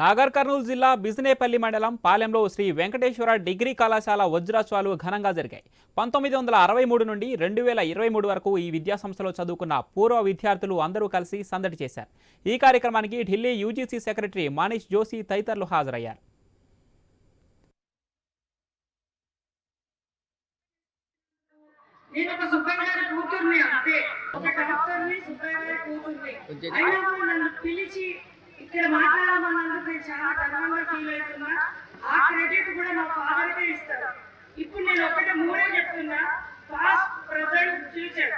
నాగర్ కర్నూలు జిల్లా బిజినేపల్లి మండలం పాలెంలో శ్రీ వెంకటేశ్వర డిగ్రీ కళాశాల వజ్రోత్సవాలు ఘనంగా జరిగాయి. పంతొమ్మిది వందల అరవై మూడు నుండి రెండు వేల ఇరవై మూడు వరకు ఈ విద్యా సంస్థలో చదువుకున్న పూర్వ విద్యార్థులు అందరూ కలిసి సందడి చేశారు. ఈ కార్యక్రమానికి ఢిల్లీ యూజీసీ సెక్రటరీ మనీష్ జోషి తదితరులు హాజరయ్యారు. నేను ఒక సుబ్బయ్య కూతుర్ని అంతే. ఒక డాక్టర్ని సుబ్బయ్య కూతుర్ని. అయినా కూడా నన్ను పిలిచి ఇక్కడ మాట్లాడమన్నందుకు నేను చాలా గర్వంగా ఫీల్ అవుతున్నా. ఆ క్రెడిట్ కూడా మా ఫాదర్కే ఇస్తాను ఇప్పుడు నేను ఒకటి మూడే చెప్తున్నా. పాస్ట్ ప్రజెంట్ ఫ్యూచర్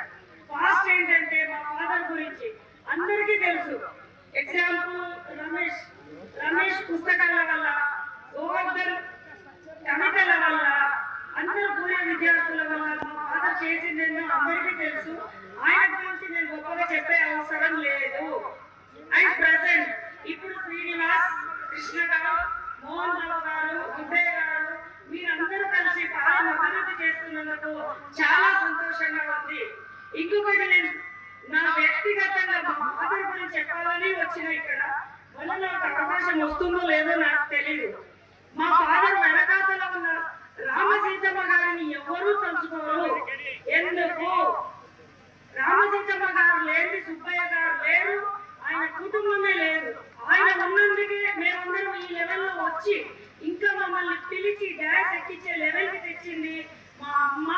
పాస్ట్ ఏంటంటే మా ఫాదర్ గురించి అందరికీ తెలుసు. ఎగ్జాంపుల్ రమేష్. రమేష్ పుస్తకాల వల్ల గోవర్ధన్ కవితల వల్ల అందరూ పూర్వ విద్యార్థుల వల్ల మా ఫాదర్ చేసిందేమో అందరికీ తెలుసు. ఆయన గురించి నేను గొప్పగా చెప్పే అవసరం లేదు అండ్ ప్రజెంట్ ఇప్పుడు శ్రీనివాస్ కృష్ణరావు మోహన్ రావు గారు ఉదయ్ గారు మీరందరూ కలిసి పాలన అభివృద్ధి చేస్తున్నందుకు చాలా సంతోషంగా ఉంది. ఇంకొకటి నేను నా వ్యక్తిగతంగా మా ఫాదర్ గురించి చెప్పాలని వచ్చిన ఇక్కడ మళ్ళీ నాకు అవకాశం వస్తుందో లేదో నాకు తెలియదు మా ఫాదర్ వెనకాతల ఉన్న రామసీతమ్మ గారిని ఎవరూ తలుచుకోరు. ఎందుకు? రామసీతమ్మ గారు లేని సుబ్బయ్య గారు లేరు. ఆయన కుటుంబమే లేదు ఆయన ఉన్నందుకే మేమందరం ఈ లెవెల్లో వచ్చి ఇంకా మమ్మల్ని పిలిచి డాన్స్ ఎక్కించే లెవెల్కి తెచ్చింది మా అమ్మ.